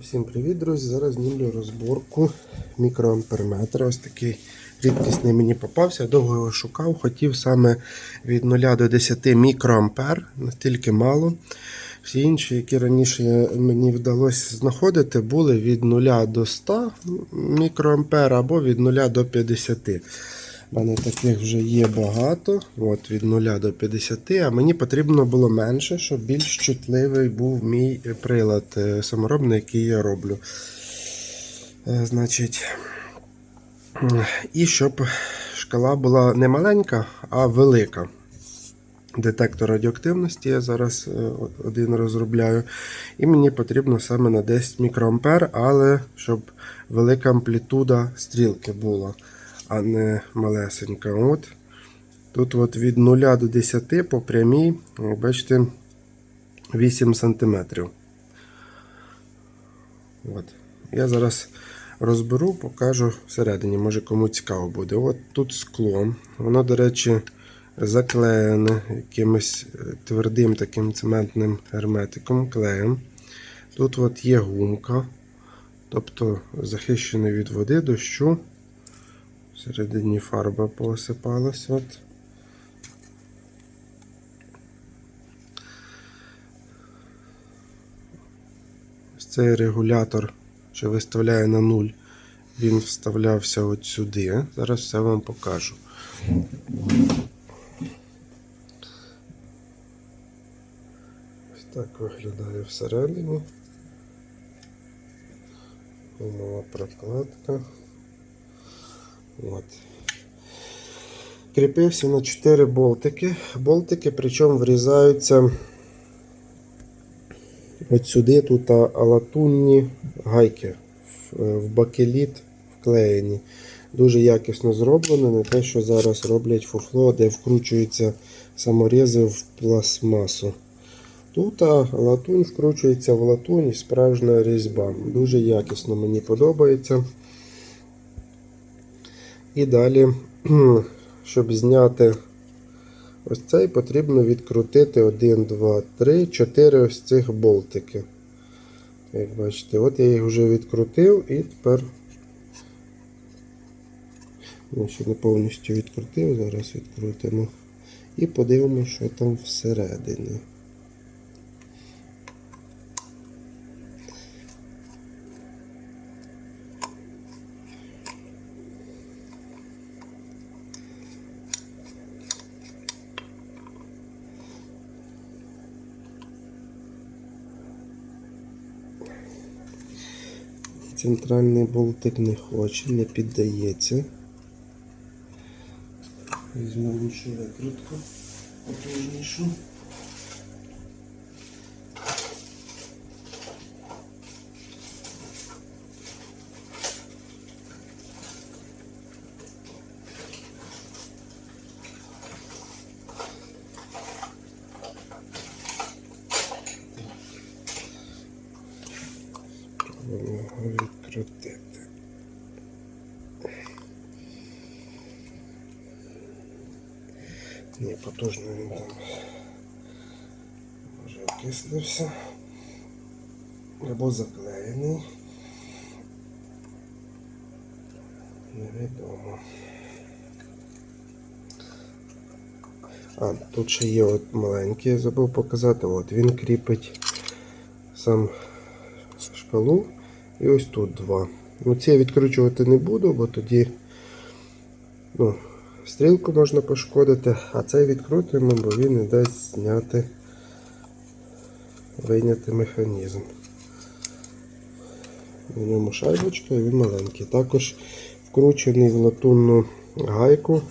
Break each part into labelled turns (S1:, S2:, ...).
S1: Всім привіт, друзі! Зараз знімлю розборку мікроамперметра. Ось такий рідкісний мені попався. Довго його шукав. Хотів саме від 0 до 10 мікроампер, настільки мало. Всі інші, які раніше мені вдалося знаходити, були від 0 до 100 мікроампер або від 0 до 50. У мене таких вже є багато, от від 0 до 50, а мені потрібно було менше, щоб більш чутливий був мій прилад е, саморобний, який я роблю. Е, Значить, і щоб шкала була не маленька, а велика. Детектор радіоактивності я зараз е, один розробляю. І мені потрібно саме на 10 мікроампер, але щоб велика амплітуда стрілки була а не малесенька. От. Тут от від 0 до 10 по прямій, бачите, 8 см. От. Я зараз розберу, покажу всередині, може кому цікаво буде. От тут скло. Воно, до речі, заклеєне якимось е, твердим таким цементним герметиком, клеєм. Тут от є гумка, тобто захищений від води, дощу. Всередині фарба посипалась. От. Ось Цей регулятор, що виставляє на нуль, він вставлявся от сюди. Зараз все вам покажу. Ось так виглядає всередині. Гумова прокладка. От. Кріпився на 4 болтики. Болтики, причому врізаються от сюди тут латунні гайки в, в бакеліт вклеєні. Дуже якісно зроблено, не те, що зараз роблять фуфло, де вкручуються саморізи в пластмасу. Тут латунь вкручується в латунь справжня різьба. Дуже якісно мені подобається. І далі, щоб зняти ось цей, потрібно відкрутити 1, 2, 3, 4 ось цих болтики. Як бачите, от я їх вже відкрутив і тепер я ще не повністю відкрутив, зараз відкрутимо. І подивимося, що там всередині. Центральний болтик не хоче, не піддається. Візьму іншу викрутку потужнішу. Спробуємо його відкрутити. Ні, потужно він там може окислився. Або заклеєний. Невідомо. А, тут ще є от маленький, я забув показати. От він кріпить сам шкалу. І ось тут два. Ну, ці я відкручувати не буду, бо тоді ну, стрілку можна пошкодити, а цей відкрутимо, бо він не дасть зняти, вийняти механізм. На ньому шайбочка і він маленький. Також вкручений в латунну гайку,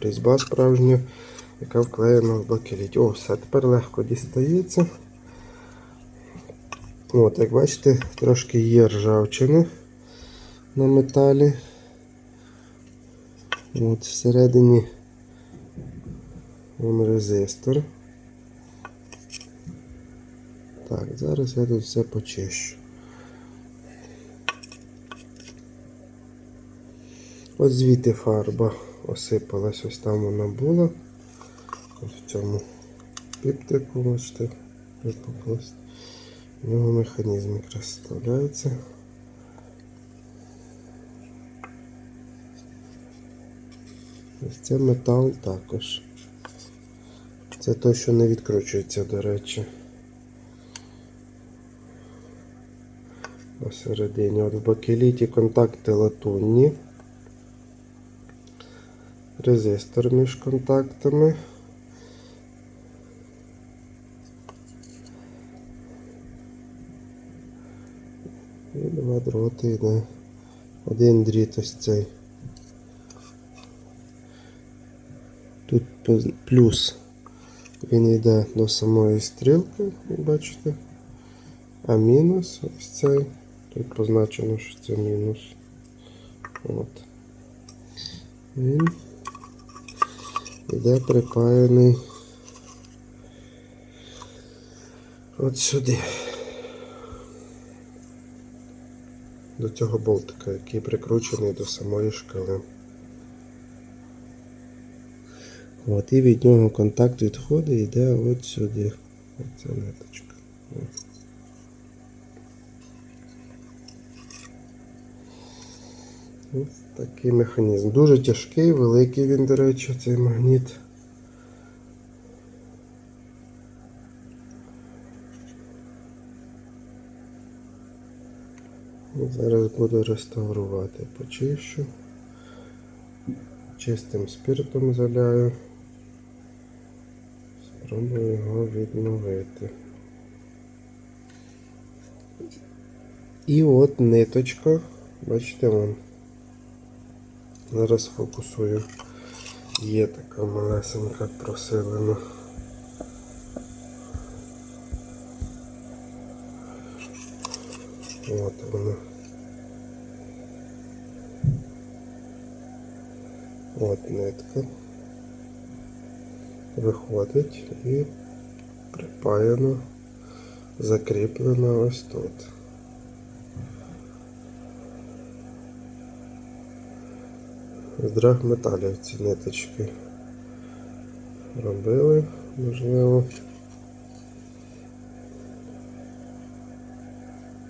S1: різьба справжня, яка вклеєна в бакеліт. О, все, тепер легко дістається. От, як бачите, трошки є ржавчини на металі. От всередині вон резистор. Так, зараз я тут все почищу. Ось звідти фарба осипалась, ось там вона була. Ось в цьому піптику, бачите, випуклость. В нього механізм якраз вставляється. Ось це метал також. Це той, що не відкручується, до речі. Посередині. От в бакеліті контакти латунні. Резистор між контактами. І два дроти йде. Один дріт ось цей. Тут плюс. Він йде до самої стрілки, як бачите. А мінус ось цей. Тут позначено, що це мінус. От. Він йде припаяний от сюди. До цього болтика, який прикручений до самої шкали. От, і від нього контакт відходить і йде от сюди. Оця ниточка. Ось такий механізм. Дуже тяжкий, великий він, до речі, цей магніт. Зараз буду реставрувати, почищу. Чистим спиртом заляю. Спробую його відновити. І от ниточка, бачите вон. Зараз фокусую. Є така малесенька просилена. От вона. От нитка. Виходить і припаяно, закріплено ось тут. З драгметалів ці ниточки робили, можливо,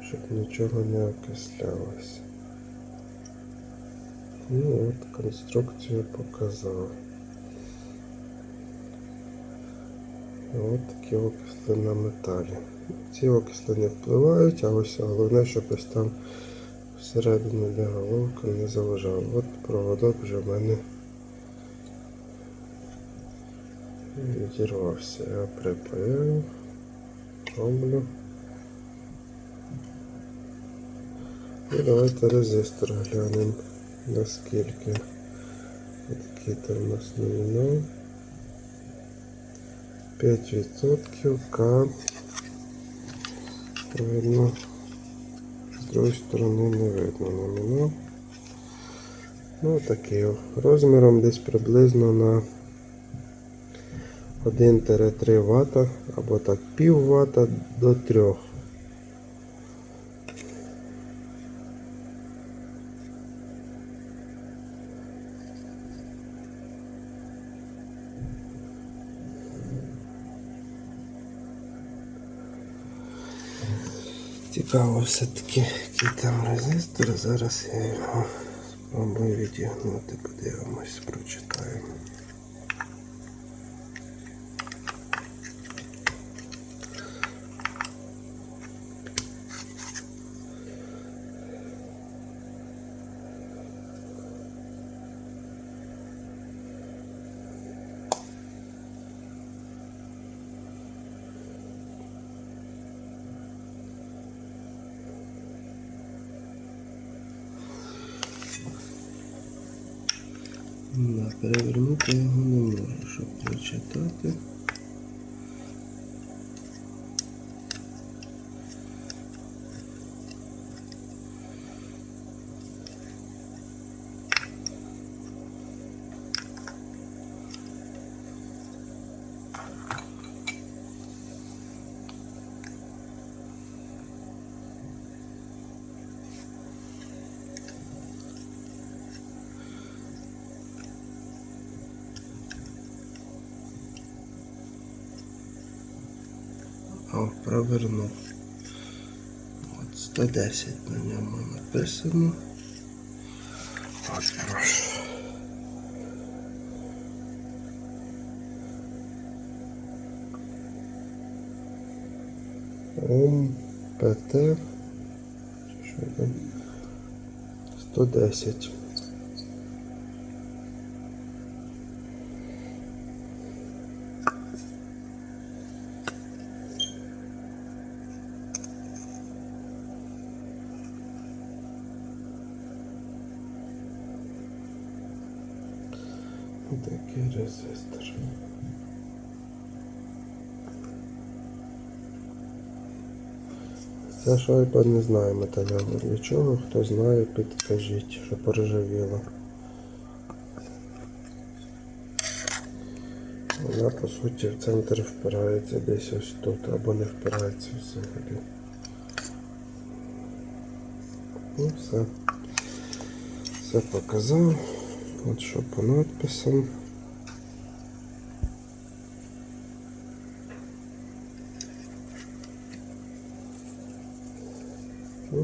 S1: щоб нічого не окислялося. Ну от конструкцію показав. От такі окисли на металі. Ці окисли не впливають, а ось головне, щоб ось там всередину де головка не заважав. От проводок вже в мене відірвався. Я припаяю, роблю. І давайте резистор глянемо наскільки. Такий там у нас номінал. 5% К. Видно. З другої сторони не видно номінал. Ну такий розміром десь приблизно на 1-3 Вт або так пів вата до 3. Цікаво все-таки, який там резистор. Зараз я його спробую відігнути, подивимось, прочитаємо. Перевернути його не можу, щоб прочитати. О, провернув. 110 на ньому написано. Ось прошу. Ом, ПТ. чи Що там? 110. Такий резистор. Ця шайба не знає металеву. Для чого? Хто знає, підкажіть, що поржавіла. Вона по суті в центр впирається десь ось тут, або не впирається взагалі. Ну все. Все показав. От що по надписам. Ну